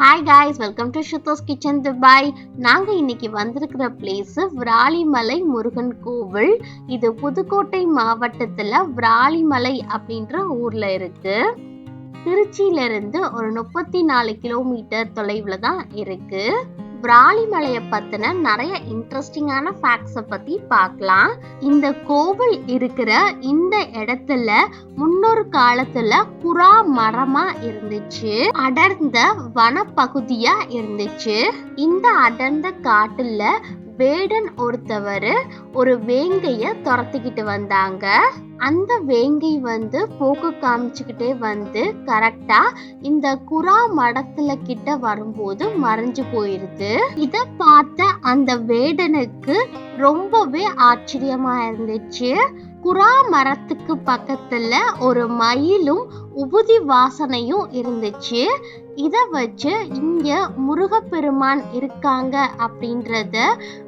Hi guys welcome to ஷுத்தோஸ் kitchen Dubai நாங்கள் இன்னைக்கு வந்திருக்கிற பிளேஸ் விராலிமலை முருகன் கோவில். இது புதுக்கோட்டை மாவட்டத்தில் விராலிமலை அப்படின்ற ஊரில் இருக்கு. திருச்சியிலிருந்து ஒரு முப்பத்தி நாலு கிலோமீட்டர் தொலைவில் தான் இருக்கு. விராலிமலையை பற்றின நிறைய இன்ட்ரெஸ்டிங்கான ஃபேக்ட்ஸை பற்றி பார்க்கலாம். இந்த கோவில் இருக்கிற இந்த இடத்துல முன்னொரு காலத்துல புறா மரமா இருந்துச்சு. அடர்ந்த வனப்பகுதியா இருந்துச்சு. இந்த அடர்ந்த காட்டுல வேடன் ஒருத்தவர் ஒரு வேங்கைய துரத்திக்கிட்டு வந்தாங்க. அந்த வேங்கை வந்து போக்கு காமிச்சுக்கிட்டே வந்து கரெக்டா இந்த குரா மடத்துல கிட்ட வரும்போது மறைஞ்சு போயிருது. இத பார்த்த அந்த வேடனுக்கு ரொம்பவே ஆச்சரியமா இருந்துச்சு. குரா மரத்துக்கு பக்கத்துல ஒரு மயிலும் உபுதி வாசனையும் இருந்துச்சு. இதை வச்சு இங்க முருகப்பெருமான் இருக்காங்க அப்படின்றத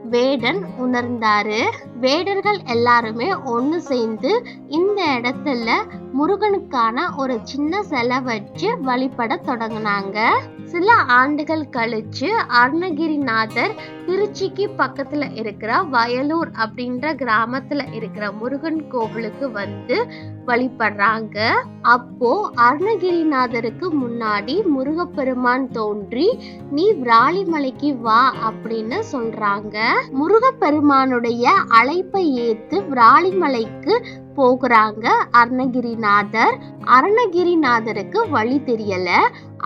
வேடன் உணர்ந்தாரு. வேடர்கள் எல்லாருமே ஒன்று சேர்ந்து இந்த இடத்துல முருகனுக்கான ஒரு சின்ன சிலை வச்சு வழிபட தொடங்கினாங்க. சில ஆண்டுகள் கழிச்சு அருணகிரிநாதர் திருச்சிக்கு பக்கத்துல இருக்கிற வயலூர் அப்படின்ற கிராமத்துல இருக்கிற முருகன் கோவிலுக்கு வந்து வழிபடுறாங்க. அப்போ அருணகிரிநாதருக்கு முன்னாடி முருகப்பெருமான் தோன்றி நீ விராலிமலைக்கு வா அப்படின்னு சொல்றாங்க. முருகப்பெருமானுடைய அழைப்பை ஏத்து விராலிமலைக்கு போகிறாங்க. அருணகிரிநாதர் அருணகிரிநாதருக்கு வழி தெரியல.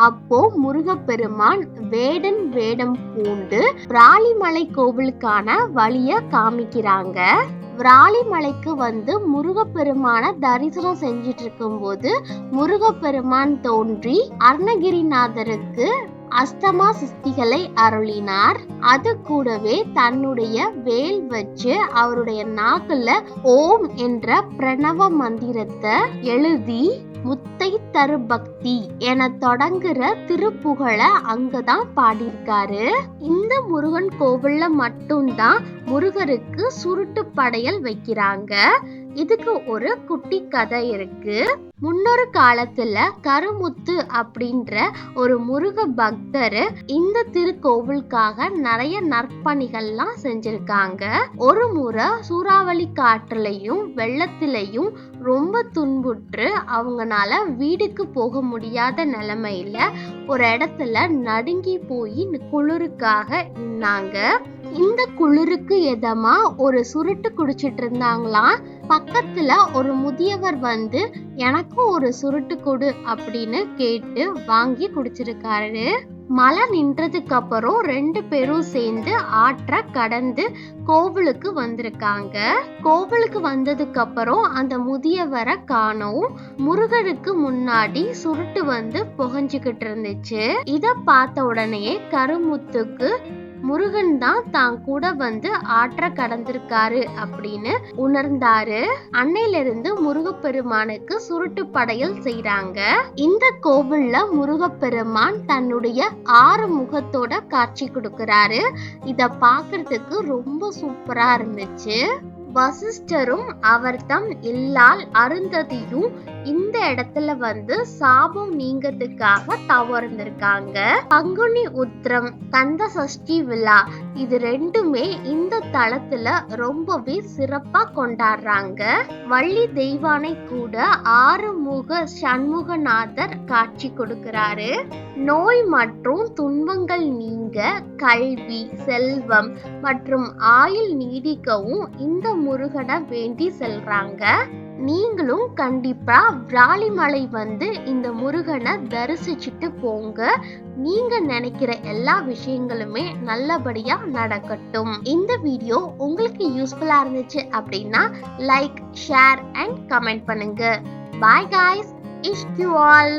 அப்போ முருகப்பெருமான் வேடன் வேடம் பூண்டு விராலிமலை கோவிலுக்கான வழிய காமிக்கிறாங்க. விராலிமலைக்கு வந்து முருகப்பெருமான தரிசனம் செஞ்சிட்டு இருக்கும்போது முருகப்பெருமான் தோன்றி அருணகிரிநாதருக்கு அஸ்தமா சிஸ்திகளை அருளினார். அது கூடவே தன்னுடைய வேல் வச்சு அவருடைய நாக்குல ஓம் என்ற பிரணவ மந்திரத்தை எழுதி முத்தை தரு பக்தி என தொடங்குற திருப்புகழ அங்கதான் பாடியிருக்காரு. இந்த முருகன் கோவில்ல மட்டும்தான் முருகருக்கு சுருட்டு படையல் வைக்கிறாங்க. இதுக்கு ஒரு குட்டி கதை இருக்கு. முன்னொரு காலத்துல கருமுத்து அப்படின்ற ஒரு முருக பக்தர் இந்த திருக்கோவிலுக்காக நிறைய நற்பணிகள்லாம் செஞ்சிருக்காங்க. ஒரு முறை சூறாவளி காற்றுலையும் வெள்ளத்திலையும் ரொம்ப துன்புற்று அவங்கனால வீடுக்கு போக முடியாத நிலைமையில ஒரு இடத்துல நடுங்கி போய் குளிருக்காக நின்னாங்க. இந்த குளிருக்கு எதமா ஒரு சுருட்டு குடிச்சிட்டு இருந்தாங்களாம் பக்கத்துல ஒரு முதியவர் வந்து எனக்கும் ஒரு சுருட்டு கொடு அப்படின்னு கேட்டு வாங்கி குடிச்சிருக்காரு. மழை நின்றதுக்கு அப்புறம் ரெண்டு பேரும் சேர்ந்து ஆற்ற கடந்து கோவிலுக்கு வந்திருக்காங்க. கோவிலுக்கு வந்ததுக்கு அப்புறம் அந்த முதியவரை காணவும் முருகனுக்கு முன்னாடி சுருட்டு வந்து புகஞ்சுக்கிட்டு இருந்துச்சு. இத பார்த்த உடனே கருமுத்துக்கு முருகன் தான் தான் கூட வந்து ஆற்ற கடந்திருக்காரு அப்படின்னு உணர்ந்தாரு. அன்னையிலிருந்து முருகப்பெருமானுக்கு சுருட்டு படையல் செய்றாங்க. இந்த கோவில்ல முருகப்பெருமான் தன்னுடைய ஆறு முகத்தோட காட்சி கொடுக்கிறாரு. இத பாக்குறதுக்கு ரொம்ப சூப்பரா இருந்துச்சு. வசிஷ்டரும் அவர்தம் இல்லால் அருந்ததியும் இந்த இடத்துல வந்து சாபம் நீங்கிறதுக்காக தவறந்திருக்காங்க. பங்குனி உத்திரம் கந்த சஷ்டி விழா இது ரெண்டுமே இந்த தளத்துல ரொம்பவே சிறப்பா கொண்டாடுறாங்க. வள்ளி தெய்வானை கூட ஆறுமுக சண்முகநாதர் காட்சி கொடுக்கிறாரு. நோய் மற்றும் துன்பங்கள் நீங்க கல்வி செல்வம் மற்றும் ஆயுள் நீடிக்கவும் இந்த முருகனை வேண்டி செல்றாங்க. நீங்களும் கண்டிப்பா விராலிமலை வந்து இந்த முருகனை தரிசிச்சுட்டு போங்க. நீங்க நினைக்கிற எல்லா விஷயங்களுமே நல்லபடியா நடக்கட்டும். இந்த வீடியோ உங்களுக்கு யூஸ்ஃபுல்லா இருந்துச்சு அப்படின்னா லைக் ஷேர் அண்ட் கமெண்ட் பண்ணுங்க. Bye guys issue all